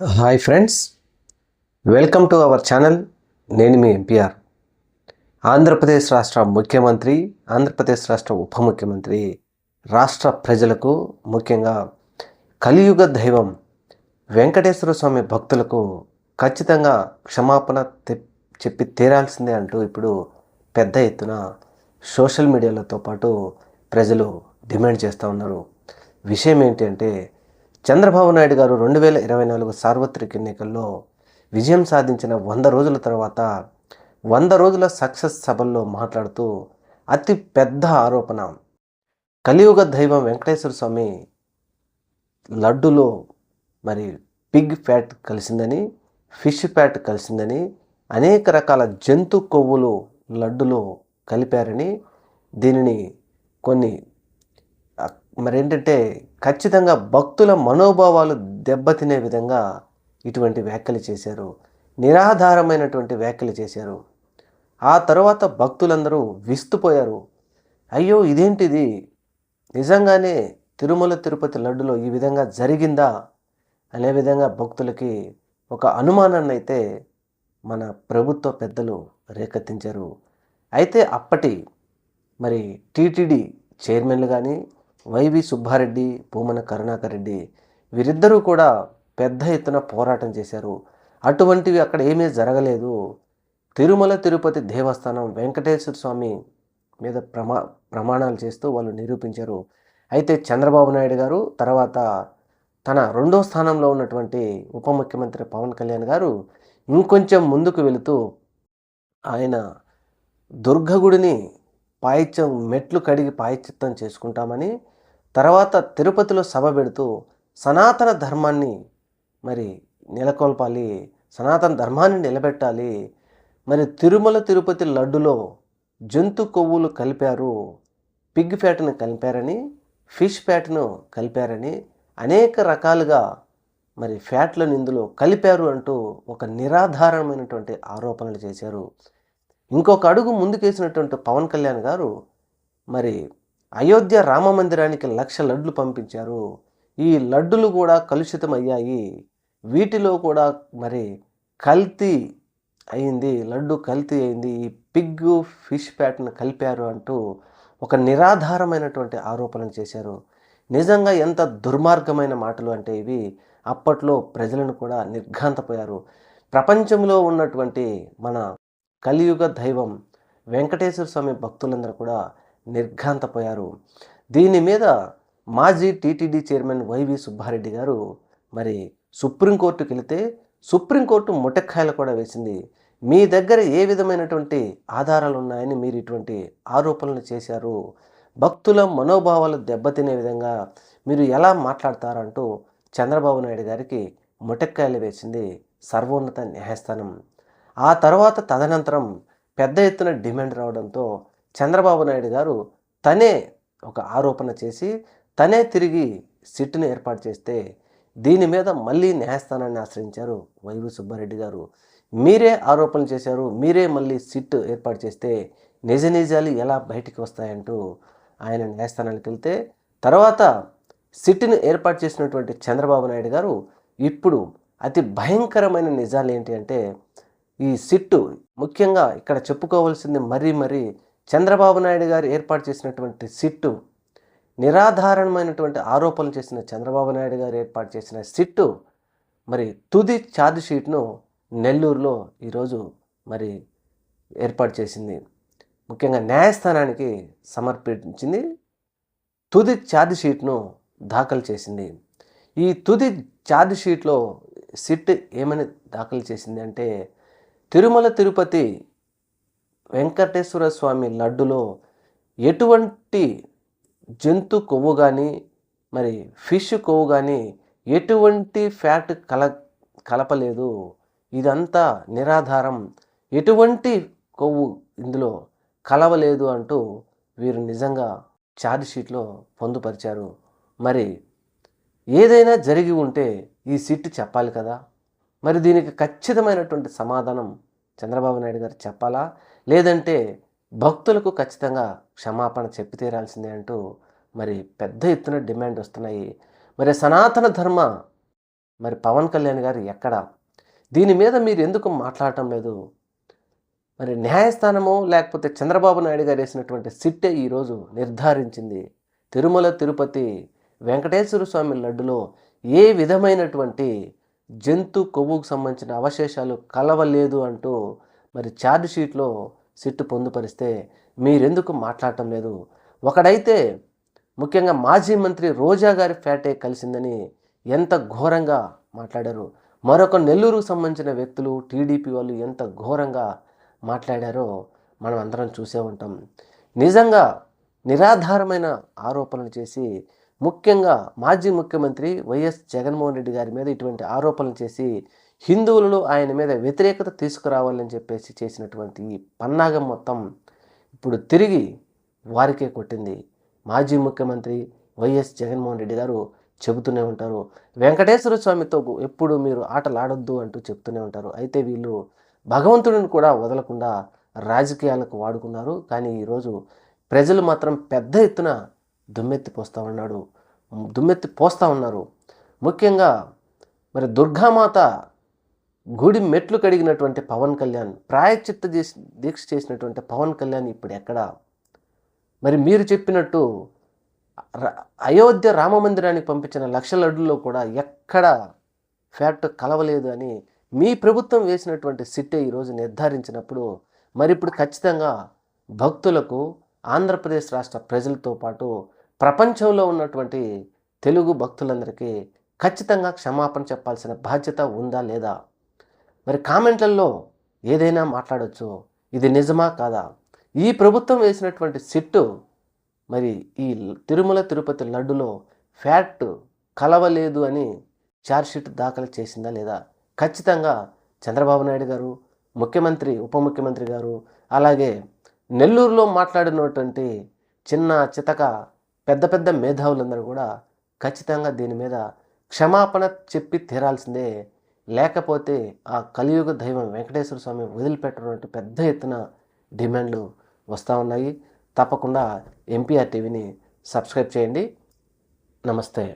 Hi friends welcome to our channel. నేను మీ MPR Andhra Pradesh రాష్ట్ర ముఖ్యమంత్రి ఆంధ్రప్రదేశ్ రాష్ట్ర ఉప ముఖ్యమంత్రి రాష్ట్ర ప్రజలకు ముఖ్యంగా కలియుగ దైవం వెంకటేశ్వర స్వామి భక్తులకు ఖచ్చితంగా క్షమాపణ తె- చెప్పి తీరాల్సిందే అంటూ ఇప్పుడు పెద్ద ఎత్తున సోషల్ మీడియాలతో పాటు ప్రజలు డిమాండ్ చేస్తూ ఉన్నారు. విషయం ఏంటి అంటే చంద్రబాబు నాయుడు గారు రెండు వేల ఇరవై నాలుగు సార్వత్రిక ఎన్నికల్లో విజయం సాధించిన వంద రోజుల తర్వాత వంద రోజుల సక్సెస్ సభల్లో మాట్లాడుతూ అతి పెద్ద ఆరోపణ. కలియుగ దైవం వెంకటేశ్వర స్వామి లడ్డులో మరి పిగ్ ఫ్యాట్ కలిసిందని ఫిష్ ఫ్యాట్ కలిసిందని అనేక రకాల జంతు కొవ్వులు లడ్డులో కలిపారని దీనిని కొన్ని మరేంటంటే ఖచ్చితంగా భక్తుల మనోభావాలు దెబ్బతినే విధంగా ఇటువంటి వ్యాఖ్యలు చేశారు. నిరాధారమైనటువంటి వ్యాఖ్యలు చేశారు. ఆ తర్వాత భక్తులందరూ విస్తుపోయారు. అయ్యో ఇదేంటిది? నిజంగానే తిరుమల తిరుపతి లడ్డులో ఈ విధంగా జరిగిందా? అనే విధంగా భక్తులకి ఒక అనుమానాన్ని అయితే మన ప్రభుత్వ పెద్దలు రేకెత్తించారు. అయితే అప్పటి మరి టీటీడీ చైర్మన్లు కానీ వైవి సుబ్బారెడ్డి పూమన కరుణాకర్ రెడ్డి వీరిద్దరూ కూడా పెద్ద ఎత్తున పోరాటం చేశారు. అటువంటివి అక్కడ ఏమీ జరగలేదు. తిరుమల తిరుపతి దేవస్థానం వెంకటేశ్వర స్వామి మీద ప్రమా ప్రమాణాలు చేస్తూ వాళ్ళు నిరూపించారు. అయితే చంద్రబాబు నాయుడు గారు తర్వాత తన రెండో స్థానంలో ఉన్నటువంటి ఉప ముఖ్యమంత్రి పవన్ కళ్యాణ్ గారు ఇంకొంచెం ముందుకు వెళుతూ ఆయన దుర్గగుడిని పాయిత్యం మెట్లు కడిగి పాయిచిత్తం చేసుకుంటామని తర్వాత తిరుపతిలో సభ పెడుతూ సనాతన ధర్మాన్ని మరి నెలకొల్పాలి సనాతన ధర్మాన్ని నిలబెట్టాలి. మరి తిరుమల తిరుపతి లడ్డులో జంతు కొవ్వులు కలిపారు. పిగ్ ఫ్యాట్ను కలిపారని ఫిష్ ఫ్యాట్ను కలిపారని అనేక రకాలుగా మరి ఫ్యాట్లను ఇందులో కలిపారు అంటూ ఒక నిరాధారమైనటువంటి ఆరోపణలు చేశారు. ఇంకొక అడుగు ముందుకేసినటువంటి పవన్ కళ్యాణ్ గారు మరి అయోధ్య రామ మందిరానికి లక్ష లడ్లు పంపించారు. ఈ లడ్డులు కూడా కలుషితం అయ్యాయి. వీటిలో కూడా మరి కల్తీ అయింది లడ్డు కల్తీ అయింది. ఈ పిగ్గు ఫిష్ ప్యాట్ను కలిపారు అంటూ ఒక నిరాధారమైనటువంటి ఆరోపణలు చేశారు. నిజంగా ఎంత దుర్మార్గమైన మాటలు అంటే ఇవి. అప్పట్లో ప్రజలను కూడా నిర్ఘాంతపోయారు. ప్రపంచంలో ఉన్నటువంటి మన కలియుగ దైవం వెంకటేశ్వర స్వామి భక్తులందరూ కూడా నిర్ఘాంతపోయారు. దీని మీద మాజీ టీటీడీ చైర్మన్ వైవి సుబ్బారెడ్డి గారు మరి సుప్రీంకోర్టుకి వెళితే సుప్రీంకోర్టు ముటక్కాయలు కూడా వేసింది. మీ దగ్గర ఏ విధమైనటువంటి ఆధారాలు ఉన్నాయని మీరు ఇటువంటి ఆరోపణలు చేశారు? భక్తుల మనోభావాలు దెబ్బతినే విధంగా మీరు ఎలా మాట్లాడతారంటూ చంద్రబాబు నాయుడు గారికి ముటక్కాయలు వేసింది సర్వోన్నత న్యాయస్థానం. ఆ తర్వాత తదనంతరం పెద్ద ఎత్తున డిమాండ్ రావడంతో చంద్రబాబు నాయుడు గారు తనే ఒక ఆరోపణ చేసి తనే తిరిగి సిట్ను ఏర్పాటు చేస్తే దీని మీద మళ్ళీ న్యాయస్థానాన్ని ఆశ్రయించారు వైవి సుబ్బారెడ్డి గారు. మీరే ఆరోపణలు చేశారు మీరే మళ్ళీ సిట్ ఏర్పాటు చేస్తే నిజ నిజాలు ఎలా బయటికి వస్తాయంటూ ఆయన న్యాయస్థానానికి వెళ్తే తర్వాత సిట్ను ఏర్పాటు చేసినటువంటి చంద్రబాబు నాయుడు గారు ఇప్పుడు అతి భయంకరమైన నిజాలు ఏంటి అంటే ఈ సిట్టు ముఖ్యంగా ఇక్కడ చెప్పుకోవాల్సింది మరీ మరీ చంద్రబాబు నాయుడు గారు ఏర్పాటు చేసినటువంటి సిట్టు నిరాధారణమైనటువంటి ఆరోపణలు చేసిన చంద్రబాబు నాయుడు గారు ఏర్పాటు చేసిన సిట్టు మరి తుది ఛార్జ్ షీట్ను నెల్లూరులో ఈరోజు మరి ఏర్పాటు చేసింది. ముఖ్యంగా న్యాయస్థానానికి సమర్పించింది తుది ఛార్జ్ షీట్ను దాఖలు చేసింది. ఈ తుది ఛార్జ్ షీట్లో సిట్ ఏమని దాఖలు చేసింది అంటే తిరుమల తిరుపతి వెంకటేశ్వర స్వామి లడ్డులో ఎటువంటి జంతు కొవ్వు కానీ మరి ఫిష్ కొవ్వు కానీ ఎటువంటి ఫ్యాట్ కల కలపలేదు. ఇదంతా నిరాధారం. ఎటువంటి కొవ్వు ఇందులో కలవలేదు అంటూ వీరు నిజంగా ఛార్జ్ షీట్లో పొందుపరిచారు. మరి ఏదైనా జరిగి ఉంటే ఈ సిట్ చెప్పాలి కదా? మరి దీనికి ఖచ్చితమైనటువంటి సమాధానం చంద్రబాబు నాయుడు గారు చెప్పాలా? లేదంటే భక్తులకు ఖచ్చితంగా క్షమాపణ చెప్పి తీరాల్సిందే అంటూ మరి పెద్ద ఎత్తున డిమాండ్ వస్తున్నాయి. మరి సనాతన ధర్మ మరి పవన్ కళ్యాణ్ గారు ఎక్కడ? దీని మీద మీరు ఎందుకు మాట్లాడటం లేదు? మరి న్యాయస్థానము లేకపోతే చంద్రబాబు నాయుడు గారు వేసినటువంటి సిట్టే ఈరోజు నిర్ధారించింది. తిరుమల తిరుపతి వెంకటేశ్వర స్వామి లడ్డులో ఏ విధమైనటువంటి జంతు కొవ్వుకు సంబంధించిన అవశేషాలు కలవలేదు అంటూ మరి ఛార్జ్ షీట్లో సిట్టు పొందుపరిస్తే మీరెందుకు మాట్లాడటం లేదు? ఒకడైతే ముఖ్యంగా మాజీ మంత్రి రోజా గారి ఫ్యాటే కలిసిందని ఎంత ఘోరంగా మాట్లాడారు. మరొక నెల్లూరుకు సంబంధించిన వ్యక్తులు టీడీపీ వాళ్ళు ఎంత ఘోరంగా మాట్లాడారో మనం అందరం చూసే ఉంటాం. నిజంగా నిరాధారమైన ఆరోపణలు చేసి ముఖ్యంగా మాజీ ముఖ్యమంత్రి వైఎస్ జగన్మోహన్ రెడ్డి గారి మీద ఇటువంటి ఆరోపణలు చేసి హిందువులలో ఆయన మీద వ్యతిరేకత తీసుకురావాలని చెప్పేసి చేసినటువంటి ఈ పన్నాగం మొత్తం ఇప్పుడు తిరిగి వారికే కొట్టింది. మాజీ ముఖ్యమంత్రి వైఎస్ జగన్మోహన్ రెడ్డి గారు చెబుతూనే ఉంటారు. వెంకటేశ్వర స్వామితో ఎప్పుడు మీరు ఆటలు ఆడొద్దు అంటూ చెప్తూనే ఉంటారు. అయితే వీళ్ళు భగవంతుడిని కూడా వదలకుండా రాజకీయాలకు వాడుకున్నారు. కానీ ఈరోజు ప్రజలు మాత్రం పెద్ద ఎత్తున దుమ్మెత్తి పోస్తూ ఉన్నాడు. దుమ్మెత్తి పోస్తూ ఉన్నారు. ముఖ్యంగా మరి దుర్గామాత గుడి మెట్లు కడిగినటువంటి పవన్ కళ్యాణ్ ప్రాయచిత్త చేసి దీక్ష చేసినటువంటి పవన్ కళ్యాణ్ ఇప్పుడు ఎక్కడ? మరి మీరు చెప్పినట్టు అయోధ్య రామ మందిరానికి పంపించిన లక్షల లడ్డుల్లో కూడా ఎక్కడ ఫ్యాక్ట్ కలవలేదు అని మీ ప్రభుత్వం వేసినటువంటి సిట్టే ఈరోజు నిర్ధారించినప్పుడు మరి ఇప్పుడు ఖచ్చితంగా భక్తులకు ఆంధ్రప్రదేశ్ రాష్ట్ర ప్రజలతో పాటు ప్రపంచంలో ఉన్నటువంటి తెలుగు భక్తులందరికీ ఖచ్చితంగా క్షమాపణ చెప్పాల్సిన బాధ్యత ఉందా లేదా? మరి కామెంట్లలో ఏదైనా మాట్లాడొచ్చు. ఇది నిజమా కాదా? ఈ ప్రభుత్వం వేసినటువంటి సిట్టు మరి ఈ తిరుమల తిరుపతి లడ్డులో ఫ్యాట్ కలవలేదు అని ఛార్జ్షీట్ దాఖలు చేసిందా లేదా? ఖచ్చితంగా చంద్రబాబు నాయుడు గారు ముఖ్యమంత్రి ఉప ముఖ్యమంత్రి గారు అలాగే నెల్లూరులో మాట్లాడినటువంటి చిన్న చితక పెద్ద పెద్ద మేధావులందరూ కూడా ఖచ్చితంగా దీని మీద క్షమాపణ చెప్పి తీరాల్సిందే. లేకపోతే ఆ కలియుగ దైవం వెంకటేశ్వర స్వామి వదిలిపెట్టడం పెద్ద ఎత్తున డిమాండ్లు వస్తూ ఉన్నాయి. తప్పకుండా ఎంపీఆర్ టీవీని సబ్స్క్రైబ్ చేయండి. నమస్తే.